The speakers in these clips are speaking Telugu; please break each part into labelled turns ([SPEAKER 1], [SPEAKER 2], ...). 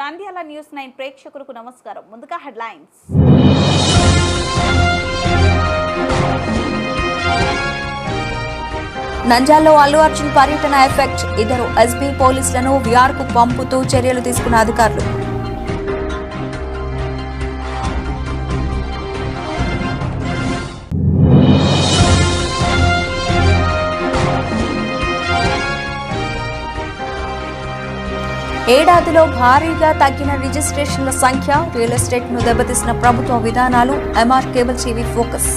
[SPEAKER 1] నంద్యాల న్యూస్ నైన్ ప్రేక్షకులకు నమస్కారం. ముందుగా హెడ్లైన్స్.
[SPEAKER 2] నంజాల్లో అల్లు అర్జున్ పర్యటన ఎఫెక్ట్. ఇద్దరు ఎస్బీ పోలీసులను విఆర్కు పంపుతూ చర్యలు తీసుకున్న అధికారులు. ఏడాదిలో భారీగా తగ్గిన రిజిస్ట్రేషన్ల సంఖ్య రియల్ ఎస్టేట్ను దెబ్బతీసిన ప్రభుత్వ విధానాలు ఎంఆర్ కేబుల్ టీవీ ఫోకస్.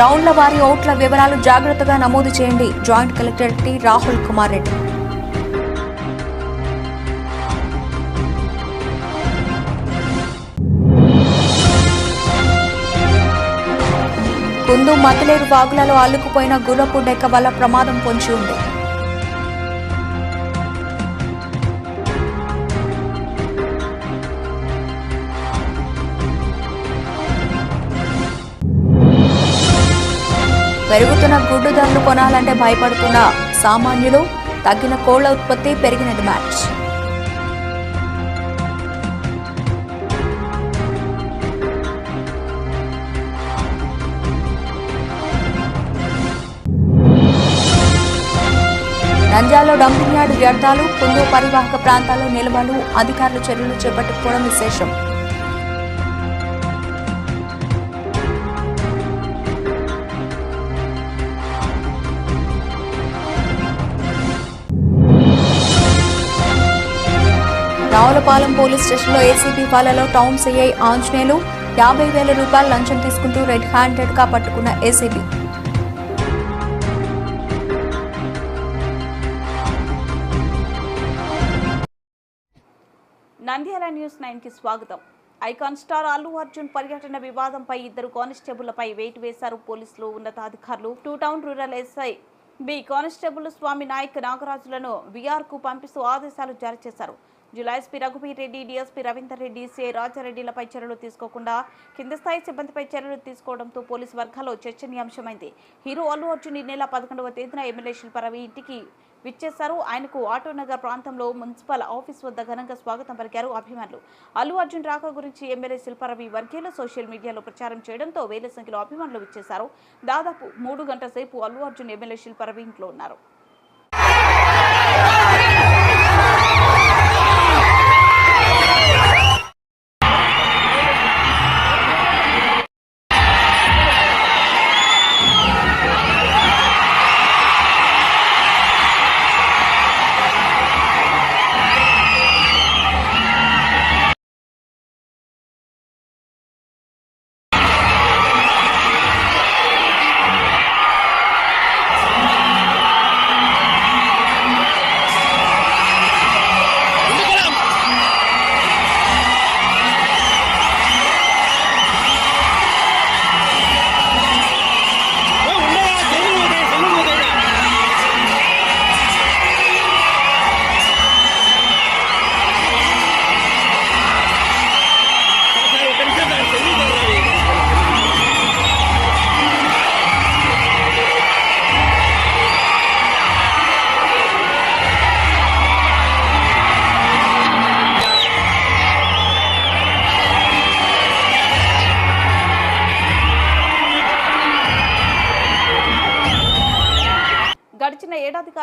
[SPEAKER 2] రౌండ్ల వారి ఓట్ల వివరాలు జాగ్రత్తగా నమోదు చేయండి. Joint collector T Rahul Kumar Reddy. Kundu మతలేరు వాగులలో అల్లుకుపోయిన గుర్రపు డెక్క వల్ల ప్రమాదం పొంచి ఉంది. పెరుగుతున్న గుడ్డు ధరలు కొనాలంటే భయపడుతున్న సామాన్యులు తగ్గిన కోళ్ళ ఉత్పత్తి పెరిగిన డిమాండ్ నంద్యాలలో డంపింగ్ యార్డు వ్యర్థాలు కుందు పరివాహక ప్రాంతాల్లో నిల్వలు అధికారులు చర్యలు చేపట్టకపోవడం విశేషం. రావులపాలెం పోలీస్ స్టేషన్లో ఏసీబీ పాలలో టౌన్ సీఐ ఆంజనేయులు యాభై వేల రూపాయలు లంచం తీసుకుంటూ రెడ్ హ్యాండెడ్గా పట్టుకున్న ఏసీబీ.
[SPEAKER 1] న్యూస్ నైన్కి స్వాగతం. ఐకాన్ స్టార్ అల్లు అర్జున్ పర్యటన వివాదంపై ఇద్దరు కానిస్టేబుళ్ళపై వెయిట్ వేశారు పోలీసులు. ఉన్నతాధికారులు two town rural SI B constable Swami Nayak నాగరాజులను విఆర్కు పంపిస్తూ ఆదేశాలు జారీ చేశారు. జిల్లా ఎస్పీ రఘువీర్ రెడ్డి డిఎస్పీ రవీందర్ రెడ్డి సిఐ రాజారెడ్డిలపై చర్యలు తీసుకోకుండా కింద స్థాయి సిబ్బందిపై చర్యలు తీసుకోవడంతో పోలీసు వర్గాల్లో చర్చనీయాంశమైంది. హీరో అల్లు అర్జున్ ఈ నెల పదకొండవ తేదీన ఎమ్మెల్యే శిల్పారవి ఇంటికి విచ్చేశారు. ఆయనకు ఆటోనగర్ ప్రాంతంలో మున్సిపల్ ఆఫీస్ వద్ద ఘనంగా స్వాగతం పలికారు అభిమానులు. అల్లు అర్జున్ రాక గురించి ఎమ్మెల్యే శిల్పారవి వర్గీయులు సోషల్ మీడియాలో ప్రచారం చేయడంతో వేల సంఖ్యలో అభిమానులు విచ్చేశారు. దాదాపు మూడు గంటల సేపు అల్లు అర్జున్ ఎమ్మెల్యే శిల్పారవి ఇంట్లో ఉన్నారు.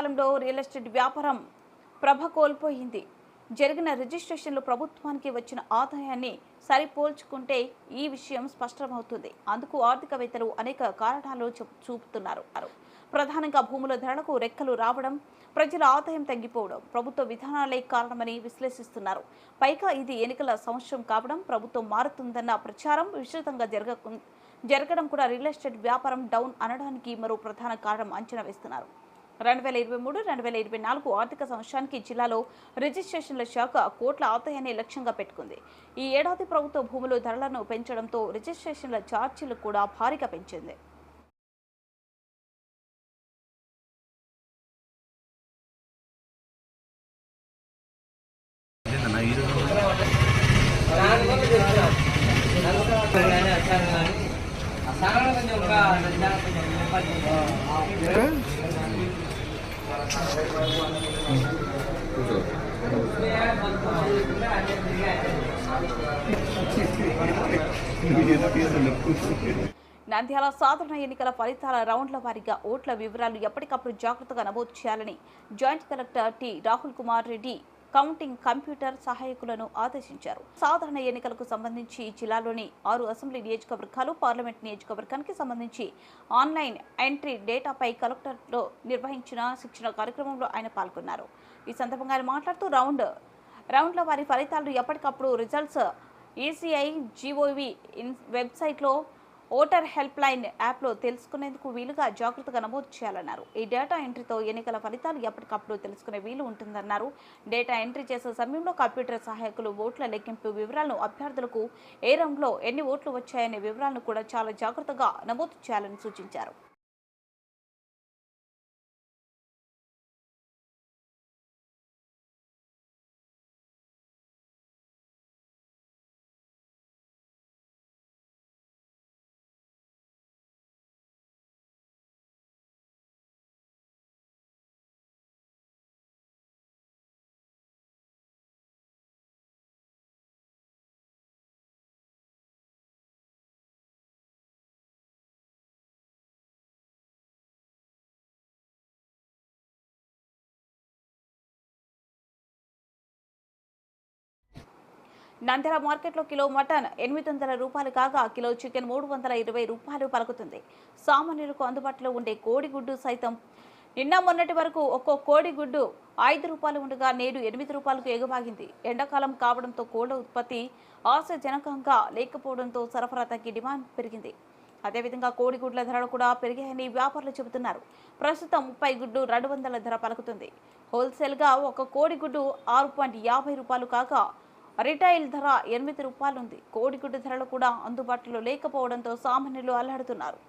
[SPEAKER 1] కాలంలో రియల్ ఎస్టేట్ వ్యాపారం ప్రభ కోల్పోయింది. జరిగిన రిజిస్ట్రేషన్లు ప్రభుత్వానికి వచ్చిన ఆదాయాన్ని సరిపోల్చుకుంటే ఈ విషయం స్పష్టమవుతుంది. అందుకు ఆర్థికవేత్తలు అనేక కారణాలు చూపుతున్నారు ప్రధానంగా భూముల ధరలకు రెక్కలు రావడం ప్రజల ఆదాయం తగ్గిపోవడం ప్రభుత్వ విధానాలే కారణమని విశ్లేషిస్తున్నారు. పైగా ఇది ఎన్నికల సంవత్సరం కావడం ప్రభుత్వం మారుతుందన్న ప్రచారం విస్తృతంగా జరగ జరగడం కూడా రియల్ ఎస్టేట్ వ్యాపారం డౌన్ అనడానికి మరో ప్రధాన కారణం అంచనా వేస్తున్నారు. రెండు వేల ఇరవై మూడు రెండు వేల ఇరవై నాలుగు ఆర్థిక సంవత్సరానికి జిల్లాలో రిజిస్ట్రేషన్ల శాఖ కోట్ల ఆదాయాన్ని లక్ష్యంగా పెట్టుకుంది. ఈ ఏడాది ప్రభుత్వ భూముల ధరలను పెంచడంతో రిజిస్ట్రేషన్ల ఛార్జీలు కూడా భారీగా పెంచింది. నంద్యాల సాధారణ ఎన్నికల ఫలితాల రౌండ్ల వారీగా ఓట్ల వివరాలు ఎప్పటికప్పుడు జాగ్రత్తగా నమోదు చేయాలని joint collector T Rahul Kumar Reddy counting computer సహాయకులను ఆదేశించారు. సాధారణ ఎన్నికలకు సంబంధించి జిల్లాలోని ఆరు అసెంబ్లీ నియోజకవర్గాలు పార్లమెంట్ నియోజకవర్గానికి సంబంధించి ఆన్లైన్ ఎంట్రీ డేటాపై కలెక్టర్లో నిర్వహించిన శిక్షణ కార్యక్రమంలో ఆయన పాల్గొన్నారు. ఈ సందర్భంగా ఆయన మాట్లాడుతూ రౌండ్ రౌండ్ల వారి ఫలితాలు ఎప్పటికప్పుడు రిజల్ట్స్ ఈసీఐ జీఓవి ఇన్ వెబ్సైట్లో ఓటర్ హెల్ప్ లైన్ యాప్లో తెలుసుకునేందుకు వీలుగా జాగ్రత్తగా నమోదు చేయాలన్నారు. ఈ డేటా ఎంట్రీతో ఎన్నికల ఫలితాలు ఎప్పటికప్పుడు తెలుసుకునే వీలు ఉంటుందన్నారు. డేటా ఎంట్రీ చేసే సమయంలో కంప్యూటర్ సహాయకులు ఓట్ల లెక్కింపు వివరాలను అభ్యర్థులకు ఏ రౌండ్లో ఎన్ని ఓట్లు వచ్చాయనే వివరాలను కూడా చాలా జాగ్రత్తగా నమోదు చేయాలని సూచించారు. నంద్యాల మార్కెట్లో కిలో మటన్ ఎనిమిది వందల రూపాయలు కాగా కిలో చికెన్ మూడు వందల ఇరవై రూపాయలు పలుకుతుంది. సామాన్యులకు అందుబాటులో ఉండే కోడిగుడ్డు సైతం. నిన్న మొన్నటి వరకు ఒక్కో కోడిగుడ్డు ఐదు రూపాయలు ఉండగా నేడు ఎనిమిది రూపాయలకు ఎగబాగింది. ఎండాకాలం కావడంతో కోళ్ళ ఉత్పత్తి ఆశాజనకంగా లేకపోవడంతో సరఫరా తగ్గి డిమాండ్ పెరిగింది. అదేవిధంగా కోడిగుడ్ల ధరలు కూడా పెరిగాయని వ్యాపారులు చెబుతున్నారు. ప్రస్తుతం ముప్పై గుడ్డు రెండు వందల ధర పలుకుతుంది. హోల్సేల్గా ఒక కోడిగుడ్డు ఆరు పాయింట్ యాభై రూపాయలు కాగా రిటైల్ ధర ఎనిమిది రూపాయలుంది. కోడిగుడ్డు ధరలు కూడా అందుబాటులో లేకపోవడంతో సామాన్యులు అల్లాడుతున్నారు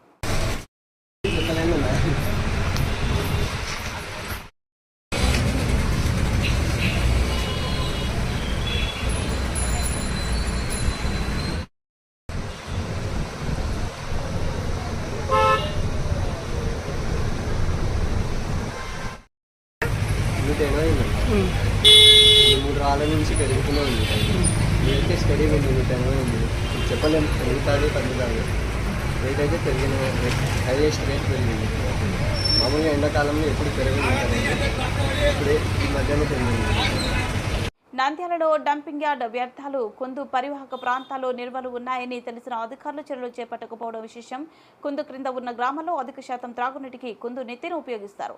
[SPEAKER 3] నూట ఎనభై ఉంది మూడు రాళ్ళ నుంచి పెరుగుతూనే ఉంది రేట్ స్టడీ ఉంది నూట ఎనభై ఉంది ఇప్పుడు చెప్పలేము పెరుగుతుంది తగ్గుతుంది రేట్ అయితే పెరిగిన హైయెస్ట్ రేట్ పెరిగింది మామూలుగా ఎండాకాలంలో ఎప్పుడు పెరగదు ఇప్పుడే ఈ మధ్యలో పెరిగింది.
[SPEAKER 1] నంద్యాలలో డంపింగ్ యార్డ్ వ్యర్థాలు కుందు పరివాహక ప్రాంతాల్లో నిల్వలు ఉన్నాయని తెలిసిన అధికారులు చర్యలు చేపట్టకపోవడం విశేషం. కుందు క్రింద ఉన్న గ్రామాల్లో అధిక శాతం త్రాగునీటికి కుందు నెత్తిని ఉపయోగిస్తారు.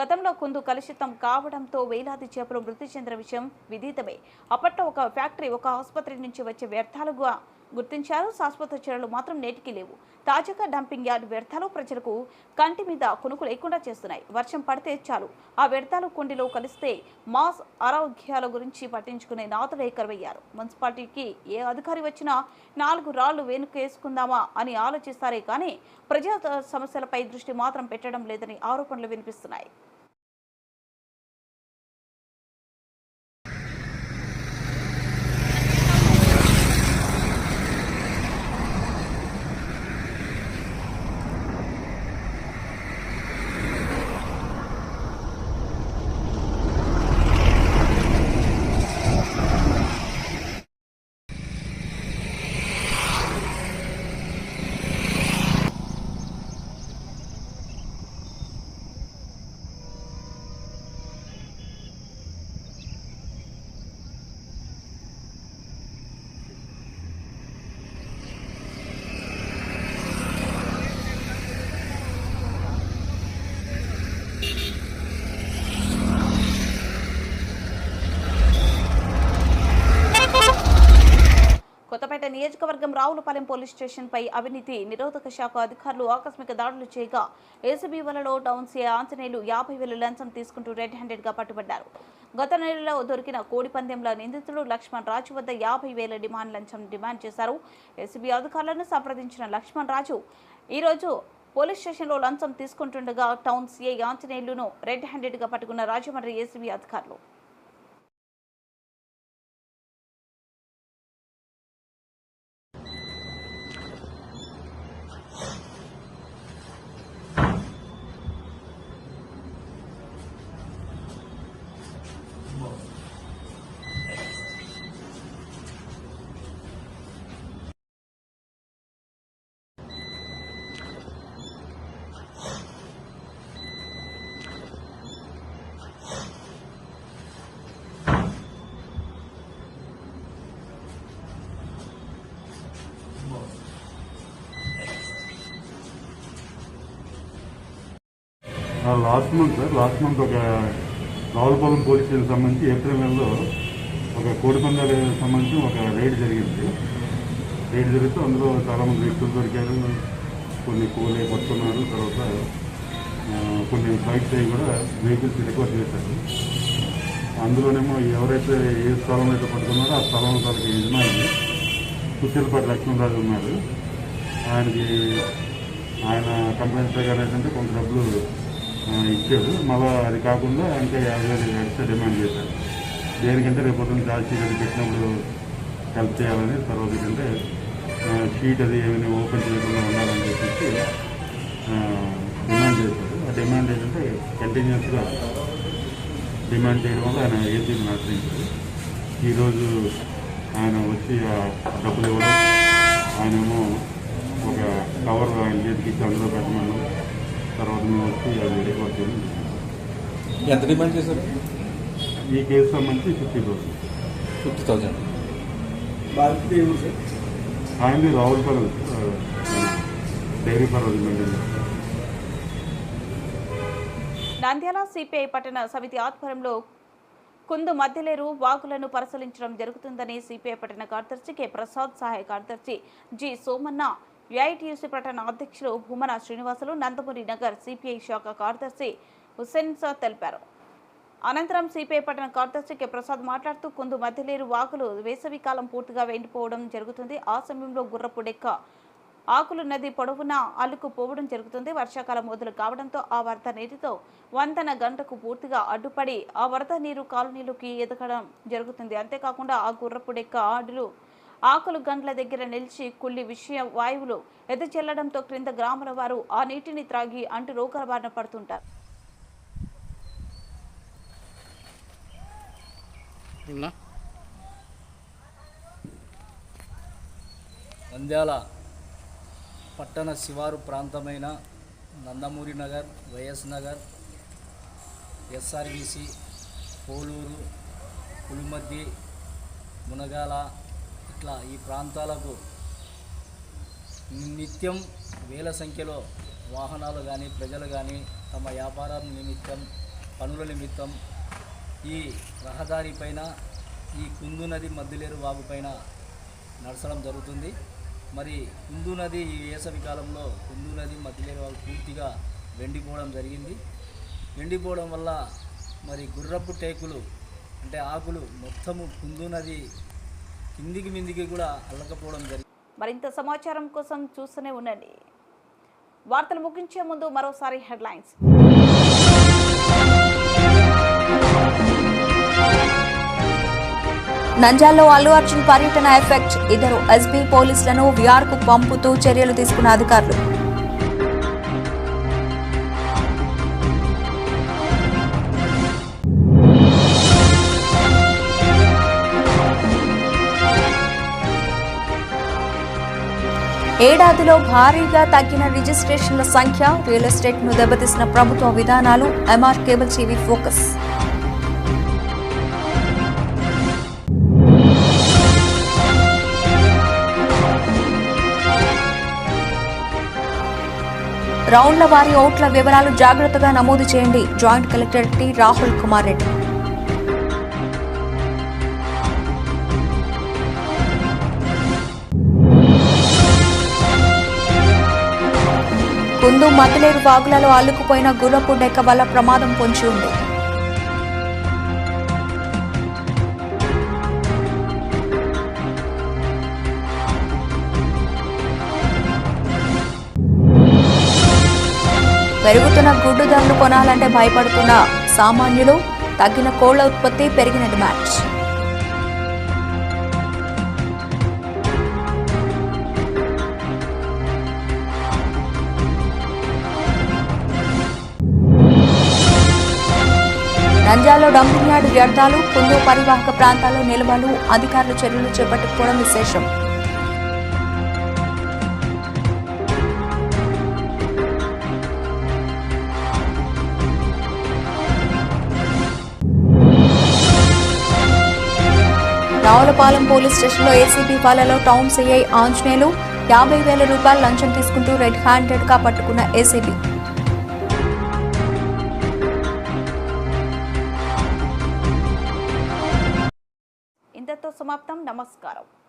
[SPEAKER 1] గతంలో కుందు కలుషితం కావడంతో వేలాది చేపలు మృతి చెందిన విషయం విదితమే. అప్పట్లో ఒక ఫ్యాక్టరీ ఒక ఆసుపత్రి నుంచి వచ్చే వ్యర్థాలుగా గుర్తించారు. శాశ్వత చర్యలు మాత్రం నేటికి లేవు. తాజాగా డంపింగ్ యార్డ్ వ్యర్థాలు ప్రజలకు కంటి మీద కొనుకు లేకుండా చేస్తున్నాయి. వర్షం పడితే చాలు. ఆ వ్యర్థాలు కుండీలో కలిస్తే మాస్ ఆరోగ్యాల గురించి పట్టించుకునే నాతులే కరువయ్యారు. మున్సిపాలిటీకి ఏ అధికారి వచ్చినా నాలుగు రాళ్ళు వెనుకేసుకుందామా అని ఆలోచిస్తారే కానీ ప్రజా సమస్యలపై దృష్టి మాత్రం పెట్టడం లేదని ఆరోపణలు వినిపిస్తున్నాయి. నియోజకవర్గం రావులపాలెం పోలీస్ స్టేషన్ పై అవినీతి నిరోధక శాఖ అధికారులు ఆకస్మిక దాడులు చేయగా ఏసీబీ వలలో టౌన్ సీఐ ఆంజనేయులు యాభై వేలు లంచం తీసుకుంటూ రెడ్ హ్యాండెడ్గా పట్టుబడ్డారు. గత నెలలో దొరికిన కోడి పందెంలో నిందితుడు లక్ష్మణ్ రాజు వద్ద యాభై వేల డిమాండ్ లంచం డిమాండ్ చేశారు. ఏసీబీ అధికారులను సంప్రదించిన లక్ష్మణ్ రాజు ఈరోజు పోలీస్ స్టేషన్లో లంచం తీసుకుంటుండగా టౌన్ సీఐ ఆంజనేయులను రెడ్ హ్యాండెడ్గా పట్టుకున్న రాజమండ్రి ఏసీబీ అధికారులు.
[SPEAKER 4] Last month sir last month ఒక రావులపాలెం పోలీస్ స్టేషన్ సంబంధించి ఏప్రిల్ నెలలో ఒక కోడిపందాల సంబంధించి ఒక రైడ్ జరిగింది. రైడ్ జరిగితే అందులో చాలామంది వ్యక్తులు దొరికారు. కొన్ని కూలే పట్టుకున్నారు. తర్వాత కొన్ని బైక్స్ అవి కూడా వెహికల్స్ రికవర్ చేశారు. అందులోనేమో ఎవరైతే ఏ స్థలంలో అయితే పట్టుకున్నారో ఆ స్థలం తనకి యజమాని కుచ్చెలపాటి లక్ష్మణరాజు ఉన్నారు ఆయనకి ఆయన కంప్లైంట్ ప్రకారం ఏంటంటే కొంత డబ్బులు ఇచ్చారు. ఇచ్చాడు మళ్ళీ అది కాకుండా ఇంకా యాభై వేలు ఎక్స్ట్రా డిమాండ్ చేశారు. దేనికంటే రేపు పొద్దున్న ఛార్జ్ షీట్ అది పెట్టినప్పుడు హెల్ప్ చేయాలని తర్వాత ఏంటంటే షీట్ అది ఏమైనా ఓపెన్ చేయకుండా ఉండాలని చెప్పేసి డిమాండ్ చేశారు. ఆ డిమాండ్ ఏంటంటే కంటిన్యూస్గా డిమాండ్ చేయడం వల్ల ఆయన ఏసీని ఆశ్రయించారు. ఈరోజు ఆయన వచ్చి ఆ డబ్బులు ఇవ్వడం ఆయనేమో ఒక కవర్ ఆయన చేతికి ఇచ్చి అందులో పెట్టమన్నాం తర్వాత మేము వచ్చి చేయడం జరిగింది.
[SPEAKER 5] ఎంత డిమాండ్ చేశారు?
[SPEAKER 4] ఈ కేసు సంబంధించి ఫిఫ్టీ థౌసండ్.
[SPEAKER 5] ఫిఫ్టీ థౌజండ్
[SPEAKER 4] ఆయనది రావులపాలెం ఆ, డైరీ పర్వాలేదు మెయింటైన్ చేస్తారు
[SPEAKER 1] నంద్యాల సిపిఐ పట్టణ సమితి ఆధ్వర్యంలో కుందు మధ్యలేరు వాగులను పరిశీలించడం జరుగుతుందని సిపిఐ పట్టణ కార్యదర్శి కె. ప్రసాద్ సహాయ కార్యదర్శి జి. సోమన్న ఏఐటియుసి పట్టణ అధ్యక్షులు భూమన శ్రీనివాసులు నందమూరి నగర్ సిపిఐ శాఖ కార్యదర్శి హుస్సేన్ సా తెలిపారు. అనంతరం సిపిఐ పట్టణ కార్యదర్శి కె. ప్రసాద్ మాట్లాడుతూ కుందు మధ్యలేరు వాకులు వేసవి కాలం పూర్తిగా వెండిపోవడం జరుగుతుంది. ఆ సమయంలో గుర్రపు డెక్క ఆకులు నది పొడవునా అల్లుకుపోవడం జరుగుతుంది. వర్షాకాలం మొదలు కావడంతో ఆ వరద నీటితో వంతెన గంటకు పూర్తిగా అడ్డుపడి ఆ వరద నీరు కాలనీలోకి ఎదగడం జరుగుతుంది. అంతేకాకుండా ఆ గుర్రపు డెక్క ఆడులు ఆకులు గంటల దగ్గర నిలిచి కుళ్ళి విషయ వాయువులు ఎదచెల్లడంతో క్రింద గ్రామాల వారు ఆ నీటిని త్రాగి అంటు రోగాల బారిన పడుతుంటారు.
[SPEAKER 6] నంద్యాల పట్టణ శివారు ప్రాంతమైన నందమూరి నగర్ వైఎస్ నగర్ ఎస్ఆర్బిసి పోలూరు పులిమద్ది మునగాల ఇట్లా ఈ ప్రాంతాలకు నిత్యం వేల సంఖ్యలో వాహనాలు కానీ ప్రజలు కానీ తమ వ్యాపారం నిమిత్తం పనుల నిమిత్తం ఈ రహదారి పైన ఈ కుందు నది మద్దిలేరు వాగు పైన నడచడం జరుగుతుంది. మరి కుందు నది ఈ వేసవి కాలంలో కుందు నది మద్దిలేరు వాగు పూర్తిగా వెండిపోవడం జరిగింది. వెండిపోవడం వల్ల మరి గుర్రపు టేకులు అంటే ఆకులు మొత్తము కుందు నది కిందికి మిందికి కూడా అల్లకపోవడం జరిగింది.
[SPEAKER 1] మరింత సమాచారం కోసం చూస్తూనే ఉండండి. వార్తలు ముగించే ముందు మరోసారి హెడ్లైన్స్.
[SPEAKER 2] నంజాల్లో అల్లు అర్జున్ పర్యటన ఎఫెక్ట్. ఇద్దరు ఎస్బీ పోలీసులను విఆర్కు పంపుతూ చర్యలు తీసుకున్న అధికారులు. ఏడాదిలో భారీగా తగ్గిన రిజిస్ట్రేషన్ల సంఖ్య రియల్ ఎస్టేట్ను దెబ్బతీసిన ప్రభుత్వ విధానాలు ఎంఆర్ కేబుల్ టీవీ ఫోకస్. రౌండ్ల వారి ఓట్ల వివరాలు జాగ్రత్తగా నమోదు చేయండి. Joint collector T Rahul Kumar Reddy. ముందు మతిలేరు వాగులలో అల్లుకుపోయిన గుర్రపు డెక్క వల్ల ప్రమాదం పొంచి ఉంది. పెరుగుతున్న గుడ్డు ధరలు కొనాలంటే భయపడుతున్న సామాన్యులు తగ్గిన కోళ్ళ ఉత్పత్తి పెరిగిన డిమాండ్ నంద్యాలలో డంపింగ్ యార్డ్ వ్యర్థాలు కుందు పరివాహక ప్రాంతాల్లో నిల్వలు అధికారులు చర్యలు చేపట్టకపోవడం విశేషం. రావులపాలెం పోలీస్ స్టేషన్లో ఏసీబీ పాలలో టౌన్ సిఐ ఆంజనేయులు యాభై వేల రూపాయలు లంచం తీసుకుంటూ రెడ్ హ్యాండెడ్గా పట్టుకున్న ఏసీబీ.
[SPEAKER 1] నమస్కారం.